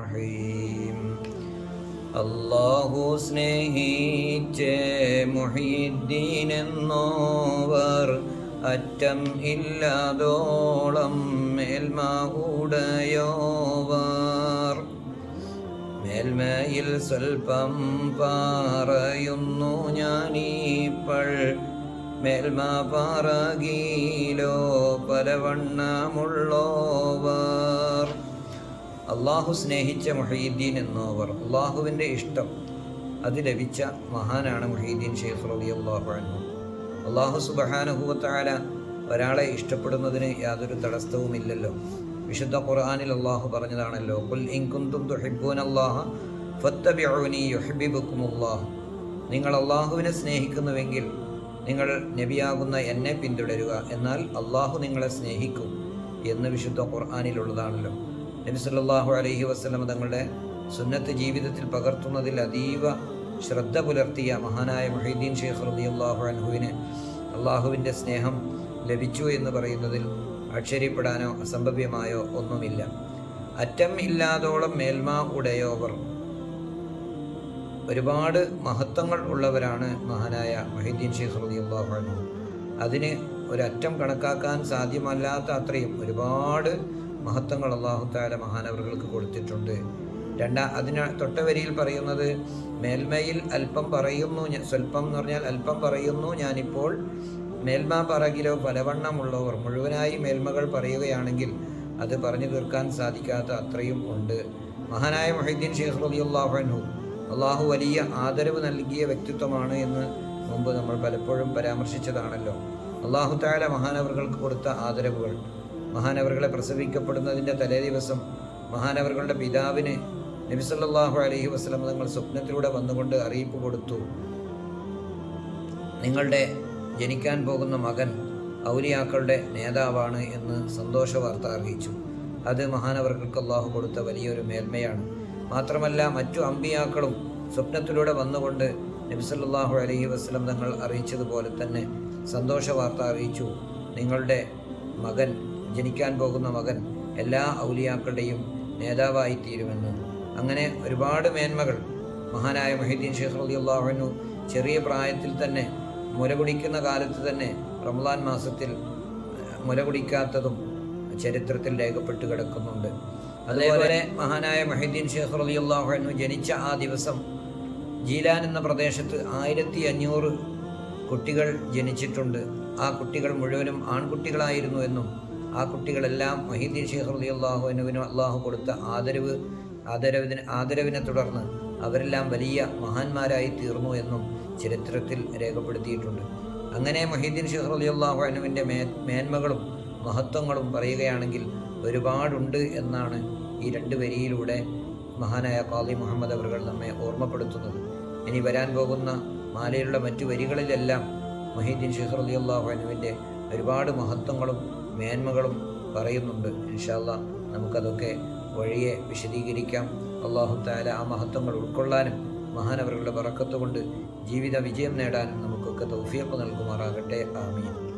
റഹീം. അല്ലാഹു സ്നേഹിച്ചേ മുഹീദ്ദീൻ എന്നോവർ അറ്റം ഇല്ലാതോളം മേൽമ ഉടയോവർ മേൽമയിൽ സ്വൽപ്പം പാറയുന്നു ഞാനീപ്പൾ. മേൽമ പാറകീലോ പലവണ്ണമുള്ളോവർ അള്ളാഹു സ്നേഹിച്ച മുഹീദ്ദീൻ എന്നവർ അള്ളാഹുവിന്റെ ഇഷ്ടം അത് ലഭിച്ച മഹാനാണ് മുഹീദ്ദീൻ ഷെയ്ഖ് റബി അള്ളാഹു അള്ളാഹു സുബഹാനുഭൂത്താല ഒരാളെ ഇഷ്ടപ്പെടുന്നതിന് യാതൊരു തടസ്സവുമില്ലല്ലോ. വിശുദ്ധ ഖുർആാനിൽ അള്ളാഹു പറഞ്ഞതാണല്ലോ കുൽ ഇൻകുന്തും നിങ്ങൾ അള്ളാഹുവിനെ സ്നേഹിക്കുന്നുവെങ്കിൽ നിങ്ങൾ നബിയാകുന്ന എന്നെ പിന്തുടരുക എന്നാൽ അള്ളാഹു നിങ്ങളെ സ്നേഹിക്കും എന്ന് വിശുദ്ധ ഖുർആാനിലുള്ളതാണല്ലോ. നബി അലഹി വസല്ലം തങ്ങളുടെ സുന്നത്ത് ജീവിതത്തിൽ പകർത്തുന്നതിൽ അതീവ ശ്രദ്ധ പുലർത്തിയ മഹാനായ മുഹീദ്ദീൻ ഷെയ്ഖ് റബി അള്ളാഹു അൻഹുവിന് അള്ളാഹുവിന്റെ സ്നേഹം ലഭിച്ചു എന്ന് പറയുന്നതിൽ ആശ്ചര്യപ്പെടാനോ അസംഭവ്യമായോ ഒന്നുമില്ല. അറ്റം ഇല്ലാതോളം മേൽമ ഉടയോവർ. ഒരുപാട് മഹത്വങ്ങൾ ഉള്ളവരാണ് മഹാനായ മൊഹീദ്ദീൻ ഷെയ്ഖ് റബി അള്ളാഹു അൻഹു. അതിന് ഒരറ്റം കണക്കാക്കാൻ സാധ്യമല്ലാത്ത അത്രയും ഒരുപാട് മഹത്വങ്ങൾ അള്ളാഹു താല മഹാനവറുകൾക്ക് കൊടുത്തിട്ടുണ്ട്. രണ്ടാ അതിന തൊട്ടവരിയിൽ പറയുന്നത് മേൽമയിൽ അല്പം പറയുന്നു സ്വല്പം എന്ന് പറഞ്ഞാൽ അല്പം പറയുന്നു ഞാനിപ്പോൾ മേൽമ പറകിലോ പലവണ്ണമുള്ളവർ മുഴുവനായി മേൽമകൾ പറയുകയാണെങ്കിൽ അത് പറഞ്ഞു തീർക്കാൻ സാധിക്കാത്ത അത്രയും ഉണ്ട്. മഹാനായ മൊഹീദ്ദീൻ ഷെയ്ഖ് റളിയല്ലാഹു അൻഹു അള്ളാഹു വലിയ ആദരവ് നൽകിയ വ്യക്തിത്വമാണ് എന്ന് മുമ്പ് നമ്മൾ പലപ്പോഴും പരാമർശിച്ചതാണല്ലോ. അള്ളാഹു താല മഹാനവറുകൾക്ക് കൊടുത്ത ആദരവുകൾ. മഹാനവറുകളെ പ്രസവിക്കപ്പെടുന്നതിന്റെ തലേ ദിവസം മഹാനവറുകളുടെ പിതാവിന് നബിസല്ലാഹു അലഹി വസ്ലം തങ്ങൾ സ്വപ്നത്തിലൂടെ വന്നുകൊണ്ട് അറിയിപ്പ് കൊടുത്തു. നിങ്ങളുടെ ജനിക്കാൻ പോകുന്ന മകൻ ഔലിയാക്കളുടെ നേതാവാണ് എന്ന് സന്തോഷ വാർത്ത അറിയിച്ചു. അത് മഹാനവർക്ക് അള്ളാഹു കൊടുത്ത വലിയൊരു മേന്മയാണ്. മാത്രമല്ല മറ്റു അമ്പിയാക്കളും സ്വപ്നത്തിലൂടെ വന്നുകൊണ്ട് നബിസല്ലാഹു അലഹി വസ്ലം തങ്ങൾ അറിയിച്ചതുപോലെ തന്നെ സന്തോഷ വാർത്ത അറിയിച്ചു. നിങ്ങളുടെ മകൻ ജനിക്കാൻ പോകുന്ന മകൻ എല്ലാ ഔലിയാക്കളുടെയും നേതാവായി തീരുമെന്ന് അങ്ങനെ ഒരുപാട് മേന്മകൾ മഹാനായ മൊഹീദ്ദീൻ ഷെയ്ഖ് അള്ളാഹുനു ചെറിയ പ്രായത്തിൽ തന്നെ മുല കുടിക്കുന്ന കാലത്ത് തന്നെ റംലാൻ മാസത്തിൽ ഏഹ്, മുല കുടിക്കാത്തതും ചരിത്രത്തിൽ രേഖപ്പെട്ട് കിടക്കുന്നുണ്ട്. അതേപോലെ മഹാനായ മൊഹീദ്ദീൻ ഷെയ്ഖ് അലി അള്ളാഹുനു ജനിച്ച ആ ദിവസം ജീലാൻ എന്ന പ്രദേശത്ത് ആയിരത്തി അഞ്ഞൂറ് കുട്ടികൾ ജനിച്ചിട്ടുണ്ട്. ആ കുട്ടികൾ മുഴുവനും ആൺകുട്ടികളായിരുന്നു എന്നും ആ കുട്ടികളെല്ലാം മൊഹീദ്ദീൻ ഷെയ്ഖ് റളിയല്ലാഹു അള്ളാഹുവിനുവിന് അള്ളാഹു കൊടുത്ത ആദരവ് ആദരവിന് ആദരവിനെ തുടർന്ന് അവരെല്ലാം വലിയ മഹാന്മാരായി തീർന്നു എന്നും ചരിത്രത്തിൽ രേഖപ്പെടുത്തിയിട്ടുണ്ട്. അങ്ങനെ മൊഹീദ്ദീൻ ഷെയ്ഖ് റളിയല്ലാഹു അൻഹുവിന്റെ മേ മേന്മകളും മഹത്വങ്ങളും പറയുകയാണെങ്കിൽ ഒരുപാടുണ്ട് എന്നാണ് ഈ രണ്ട് വരിയിലൂടെ മഹാനായ കാളി മുഹമ്മദ് അവർകൾ നമ്മെ ഓർമ്മപ്പെടുത്തുന്നത്. ഇനി വരാൻ പോകുന്ന മാലയിലുള്ള മറ്റു വരികളിലെല്ലാം മൊഹീദ്ദീൻ ഷെയ്ഖ് റളിയല്ലാഹു അൻഹുവിന്റെ ഒരുപാട് മഹത്വങ്ങളും മേന്മകളും പറയുന്നുണ്ട്. ഇൻഷാല്ല നമുക്കതൊക്കെ വഴിയെ വിശദീകരിക്കാം. അള്ളാഹു താല ആ മഹത്വങ്ങൾ ഉൾക്കൊള്ളാനും മഹാനവരുടെ പറക്കത്തുകൊണ്ട് ജീവിത വിജയം നേടാനും നമുക്കൊക്കെ തൗഫിയപ്പ് നൽകുമാറാകട്ടെ. ആമീൻ.